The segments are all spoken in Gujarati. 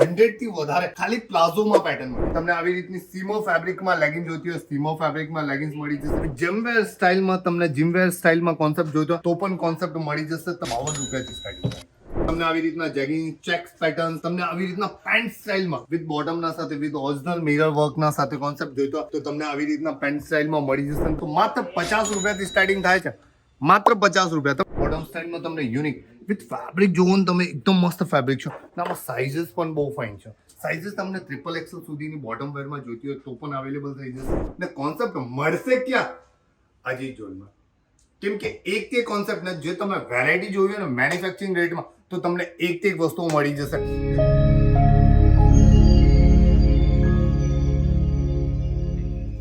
હંડ્રેડથી વધારે ખાલી પ્લાઝોમાં પેટર્ન મળે. તમને આવી રીતની સીમો ફેબ્રિકમાં લેગિંગ જોઈતી હોય, સીમો ફેબ્રિકમાં લેગિંગ્સ મળી જશે. જીમવેર સ્ટાઇલમાં તમને જીમવેર સ્ટાઇલમાં કોન્સેપ્ટ જોઈતો તો પણ કોન્સેપ્ટ મળી જશે તો બાવન રૂપિયાથી સ્ટાર્ટિંગ તમને આવી રીતના જેગિંગ ચેક્સ પેટર્ન તમને આવી રીતના પેન્ટ સ્ટાઇલમાં વિથ બોટમના સાથે વિથ ઓરિજિનલ મિરર વર્કના સાથે કોન્સેપ્ટ જોઈતો તો તમને આવી રીતના પેન્ટ સ્ટાઇલમાં મળી જશે. તો માત્ર પચાસ રૂપિયાથી સ્ટાર્ટિંગ થાય છે. માત્ર પચાસ રૂપિયા. તો બોટમ સ્ટાઇલમાં તમને યુનિક વિથ ફેબ્રિક જુઓ ને તમે એકદમ મસ્ત ફેબ્રિક છો. અને આમાં સાઇઝિસ પણ બહુ ફાઇન છે. સાઇઝિસ તમને ટ્રિપલ એક્સલ સુધીની બોટમ વેરમાં જોઈતી હોય તો પણ અવેલેબલ થઈ જશે ને કોન્સેપ્ટ મળશે ક્યાં? અજીત જોનમાં. કેમ કે એક તે કોન્સેપ્ટ ને જે તમે વેરાયટી જોઈ હોય ને મેન્યુફેક્ચરિંગ રેટમાં તો તમને એક તે એક વસ્તુઓ મળી જશે.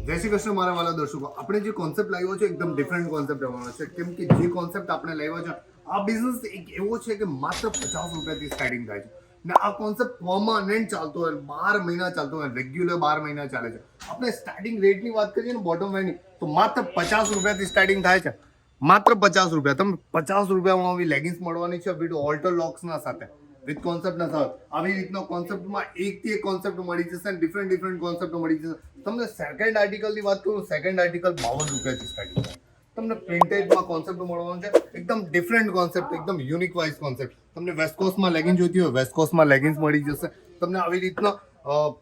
જય શ્રી કૃષ્ણ મારા વાલા દર્શકો. આપણે જે કોન્સેપ્ટ લાવ્યો છે, એકદમ ડિફરન્ટ કોન્સેપ્ટ રહેવાનો છે. કેમ કે જે કોન્સેપ્ટ આપણે લાવ્યો છે આ બિઝનેસ એક એવો છે કે માત્ર પચાસ રૂપિયાથી સ્ટાર્ટિંગ થાય છે. ને આ કોન્સેપ્ટ પરમાનન્ટ ચાલતો હોય, બાર મહિના ચાલતો હોય રેગ્યુલર બાર મહિના ચાલે છે. આપણે સ્ટાર્ટિંગ રેટની વાત કરીએ ને બોટમ લાઈનની તો માત્ર પચાસ રૂપિયાથી સ્ટાર્ટિંગ થાય છે. માત્ર પચાસ રૂપિયા. તમે પચાસ રૂપિયામાં આવી લેગિંગ્સ મળવાની છે વિથ ઓલ્ટર લોક્સના સાથે, વિથ કોન્સેપ્ટના સાથે. આવી રીતનો કોન્સેપ્ટમાં એકથી એક કોન્સેપ્ટ મળી જશે અને ડિફરન્ટ ડિફરન્ટ કોન્સેપ્ટ મળી જશે. તમને સેકન્ડ આર્ટિકલની વાત કરું સેકન્ડ આર્ટિકલ બાવન રૂપિયાથી સ્ટાર્ટિંગ થાય. તમને પ્રિન્ટેડમાં કોન્સેપ્ટ મળવાનો છે. એકદમ ડિફરન્ટ કોન્સેપ્ટ એકદમ યુનિક વાઇઝ કોન્સેપ્ટ તમને વેસ્ટકોસ્ટમાં લેગિંગ જોઈતી હોય વેસ્ટકોસ્ટમાં લેગિંગ્સ મળી જશે. તમને આવી રીતના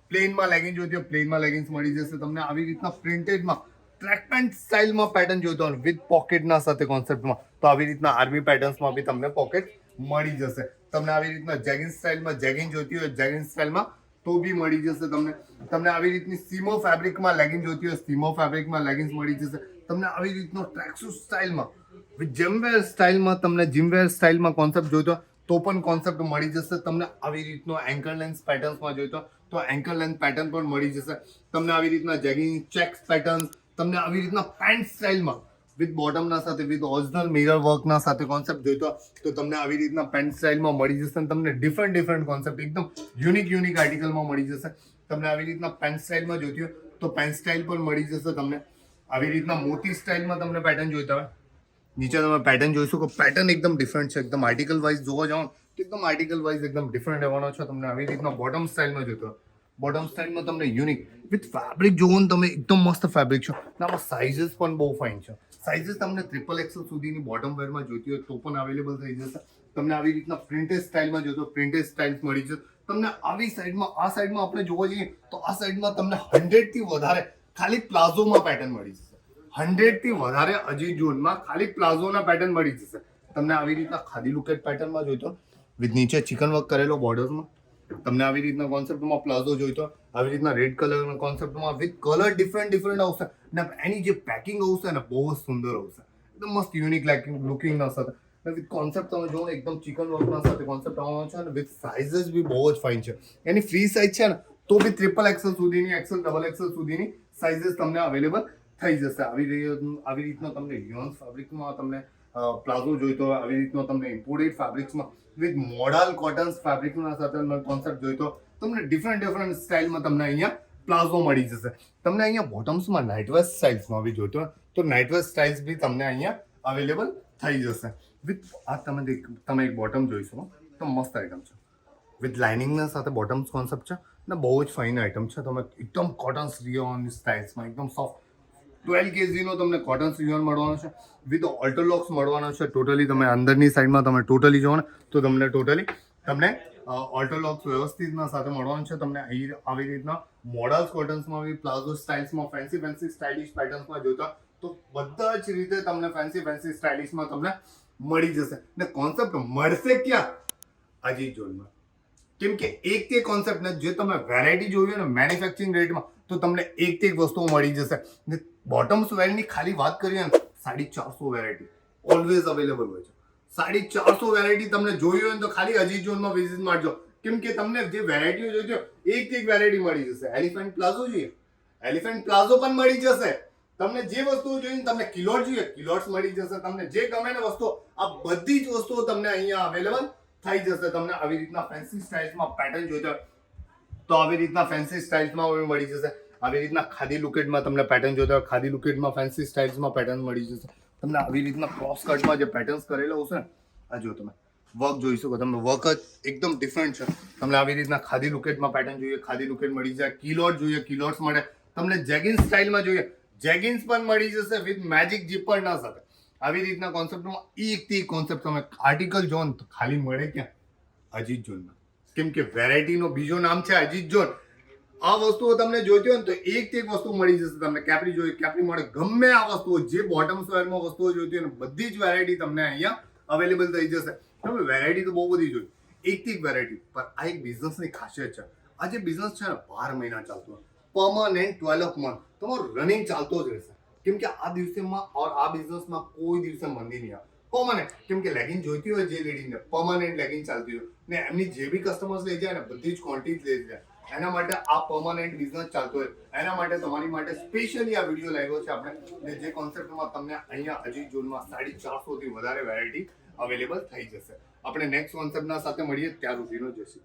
પ્લેનમાં લેગિંગ જોઈતી હોય પ્લેનમાં લેગિંગ્સ મળી જશે. તમને આવી રીતના પ્રિન્ટેડમાં ટ્રેક પેન્ટ સ્ટાઇલમાં પેટર્ન જોઈતો હોય વિથ પોકેટના સાથે કોન્સેપ્ટમાં તો આવી રીતના આર્મી પેટર્ન્સમાં બી તમને પોકેટ મળી જશે. તમને આવી રીતના જેગિંગ સ્ટાઇલમાં જેગિંગ જોઈતી હોય જેગિંગ સ્ટાઇલમાં તો બી મળી જશે તમને. તમને આવી રીતની સીમો ફેબ્રિકમાં લેગિંગ જોઈતી હોય સીમો ફેબ્રિકમાં લેગિંગ્સ મળી જશે. તમને આવી રીતનો ટ્રેકસૂટ સ્ટાઇલમાં જીમવેર સ્ટાઇલમાં તમને જીમવેર સ્ટાઇલમાં કોન્સેપ્ટ જોઈતો તો પણ કોન્સેપ્ટ મળી જશે. તમને આવી રીતનો એન્કર લેન્થ પેટર્ન્સમાં જોઈતો તો એન્કર લેન્થ પેટર્ન પણ મળી જશે. તમને આવી રીતના જેગિંગ ચેક્સ પેટર્ન તમને આવી રીતના પેન્ટ સ્ટાઇલમાં વિથ બોટમના સાથે વિથ ઓરિજિનલ મિરર વર્કના સાથે કોન્સેપ્ટ જોઈતો, તો તમને આવી રીતના પેન્ટ સ્ટાઇલમાં મળી જશે અને તમને ડિફરન્ટ ડિફરન્ટ કોન્સેપ્ટ એકદમ યુનિક યુનિક આર્ટિકલમાં મળી જશે. તમને આવી રીતના પેન્ટ સ્ટાઇલમાં જોઈતી હોય, તો પેન્ટ સ્ટાઇલ પણ મળી જશે તમને. આવી રીતના મોતી સ્ટાઇલમાં તમને પેટર્ન જોઈતા હોય. નીચે તમે પેટર્ન જોઈશું કે પેટર્ન એકદમ ડિફરન્ટ છે, એકદમ આર્ટિકલ વાઇઝ જોવા જાઓ, તો એકદમ આર્ટિકલ વાઇઝ એકદમ ડિફરન્ટ રહેવાનો છે. તમને આવી રીતના બોટમ સ્ટાઇલમાં જોતો બોટમ સ્ટાઇલમાં તમને યુનિક વિથ ફેબ્રિક જોવો તમે એકદમ મસ્ત ફેબ્રિક છો. આમાં સાઇઝિસ પણ બહુ ફાઇન છે. સાઇઝીસ તમને ટ્રિપલ એક્સલ સુધીની બોટમ વેરમાં જોઈતી હોય તો પણ અવેલેબલ થઈ જશે. તમને આવી રીતના પ્રિન્ટેડ સ્ટાઇલમાં જોતો પ્રિન્ટેડ સ્ટાઇલ્સ મળી જશે. તમને આવી સાઈડમાં આ સાઈડમાં આપણે જોવા જઈએ તો આ સાઈડમાં તમને હંડ્રેડથી વધારે ખાલી પ્લાઝોમાં પેટર્ન મળી જશે. હંડ્રેડથી વધારે અજી ઝોનમાં ખાલી પ્લાઝોના પેટર્ન મળી જશે. તમને આવી રીતના ખાદી લુકેટ પેટર્નમાં જોઈતો વિથ નીચે ચિકન વર્ક કરેલો બોર્ડર્સમાં તમને આવી રીતના કોન્સેપ્ટમાં પ્લાઝો જોઈતો આવી રીતના રેડ કલરના કોન્સેપ્ટમાં વિથ કલર ડિફરન્ટ ડિફરન્ટ આવશે. ને એની જે પેકિંગ આવશે ને બહુ જ સુંદર આવશે. એકદમ મસ્ત યુનિક લાઇકિંગ લુકિંગના સાથે. વિથ કોન્સેપ્ટ તમે જોવો એકદમ ચિકન વર્કના સાથે કોન્સેપ્ટ આવવાનો છે અને વિથ સાઇઝીસ બી બહુ જ ફાઇન છે. એની ફ્રી સાઇઝ છે ને, તો બી ટ્રિપલ એક્સેલ સુધીની એક્સેલ ડબલ એક્સેલ સુધીની સાઇઝીસ તમને અવેલેબલ થઈ જશે. આવી રીતે, આવી રીતનો તમને યોન ફેબ્રિકમાં તમને પ્લાઝો જોઈતો હોય, આવી રીતનો તમને ઇમ્પોર્ટેડ ફેબ્રિક્સમાં વિથ મોડલ કોટન્સ ફેબ્રિકના સાથે કોન્સેપ્ટ જોઈતો તમને ડિફરન્ટ ડિફરન્ટ સ્ટાઇલમાં તમને અહીંયા પ્લાઝો મળી જશે. તમને અહીંયા બોટમ્સમાં નાઇટવેસ્ટ સ્ટાઇલ્સમાં બી જોઈતો તો નાઇટવેસ્ટ સ્ટાઇલ્સ બી તમને અહીંયા અવેલેબલ થઈ જશે. વિથ, આ તમે તમે એક બોટમ જોઈશો, તો મસ્ત આઈટમ છે. વિથ લાઇનિંગના સાથે બોટમ્સ કોન્સેપ્ટ છે અને બહુ જ ફાઇન આઇટમ છે. તમે એકદમ કોટન્સ રિયોન સ્ટાઇલ્સમાં એકદમ સોફ્ટ ટ્વેલ્વ કેજીનો તમને કોટન રિયોન મળવાનો છે. વિથ ઓલ્ટરલોક્સ મળવાનો છે ટોટલી તમે અંદરની સાઈડમાં તમે ટોટલી જોવો તો તમને ટોટલી તમને ઓલ્ટરલોક્સ વ્યવસ્થિતના સાથે મળવાનું છે. તમને અહીં આવી રીતના મોડલ્સ કોટન્સમાં બી પ્લાઝો સ્ટાઇલ્સમાં ફેન્સી ફેન્સી સ્ટાઇલિશ પેટર્ન્સમાં જોતા, તો બધા જ રીતે તમને ફેન્સી ફેન્સી સ્ટાઇલિશમાં તમને મળી જશે. ને કોન્સેપ્ટ મળશે ક્યાં? અજીત ઝોનમાં કેમ કે એક તે કોન્સેપ્ટ ને જે તમે વેરાયટી હોય ને મેન્યુફેક્ચરિંગ રેટમાં તો તમને એક તે એક વસ્તુઓ મળી જશે. ને બોટમ્સ વેરની ખાલી વાત કરીએ ને, સાડી ચારસો વેરાયટી ઓલવેઝ અવેલેબલ હોય છે. સાડી ચારસો વેરાયટી તમને જોઈ હોય ને, તો ખાલી અજીત ઝોનમાં વિઝિટ મારજો. કેમ કે તમને જે વેરાયટીઓ જોઈ છે, એક એક વેરાયટી મળી જશે. એલિફન્ટ પ્લાઝો જોઈએ. એલિફન્ટ પ્લાઝો પણ મળી જશે. તમને જે વસ્તુઓ જોઈએ તમને કિલોટ જોઈએ કિલોટ્સ મળી જશે. તમને જે ગમે ને વસ્તુઓ, આ બધી જ વસ્તુઓ તમને અહીંયા અવેલેબલ થઈ જશે. તમને આવી રીતના ફેન્સી સ્ટાઇલ્સમાં પેટર્ન જોઈતો તો આવી રીતના ફેન્સી સ્ટાઇલ્સમાં મળી જશે. આવી રીતના ખાદી લુકેટમાં તમને પેટર્ન જોઈતો હોય, ખાદી લુકેટમાં ફેન્સી સ્ટાઇલ્સમાં પેટર્ન મળી જશે. તમને આવી રીતના ક્રોસ કટમાં જે પેટર્ન્સ કરેલા હશે ને, આ જો તમે. વર્ક જોઈ શકો તમે. વર્ક જ એકદમ ડિફરન્ટ છે. તમને આવી રીતના ખાદી લુકેટમાં પેટર્ન જોઈએ, ખાદી લુકેટ મળી જાય. કિલોટ જોઈએ કિલોટ્સ મળે તમને જેગિન્સ સ્ટાઇલમાં જોઈએ જેગિન્સ પણ મળી જશે વિથ મેજિક જીપરના સાથે. આવી રીતના કોન્સેપ્ટમાં એકથી એક કોન્સેપ્ટ તમે આર્ટિકલ તો ખાલી મળે ક્યાં? અજીત જોનમાં કેમ કે વેરાયટીનો બીજો નામ છે અજીત જોન. આ વસ્તુઓ તમને જોઈતી હોય ને તો એક એક વસ્તુ મળી જશે તમને. કેપરી જોઈએ કેપરી મળે. ગમે આ વસ્તુઓ, જે બોટમ સ્વેરમાં વસ્તુઓ જોઈતી હોય ને, બધી જ વેરાયટી તમને અહીંયા અવેલેબલ થઈ જશે. તમે વેરાયટી તો બહુ બધી જોઈ. એક એક વેરાયટી પણ આ એક બિઝનેસની ખાસિયત છે. આ જે બિઝનેસ છે ને, બાર મહિના ચાલતો પરમાનન્ટ ટ્વેલ્વ મંથ તમારો રનિંગ ચાલતો જ રહેશે. કેમ કે આ દિવસેમાં ઓર આ બિઝનેસમાં કોઈ દિવસે મંદી નહીં આવે. પરમાનન્ટ કેમ કે લેગિંગ જોઈતી હોય જે લેડીને પરમાનન્ટ લેગિંગ ચાલતી હોય. ને એમની જે બી કસ્ટમર્સ લઈ જાય ને, બધી જ ક્વોન્ટિટી લઈ જાય. એના માટે આ પરમાનન્ટ બિઝનેસ ચાલતો હોય. એના માટે તમારી માટે સ્પેશિયલી આ વીડિયો લાવ્યો છે આપણે, ને જે કોન્સેપ્ટમાં તમને અહીંયા હજી જૂનમાં સાડી ચારસોથી વધારે વેરાયટી અવેલેબલ થઈ જશે. આપણે નેક્સ્ટ કોન્સેપ્ટના સાથે મળીએ, ત્યાં સુધીનો જશે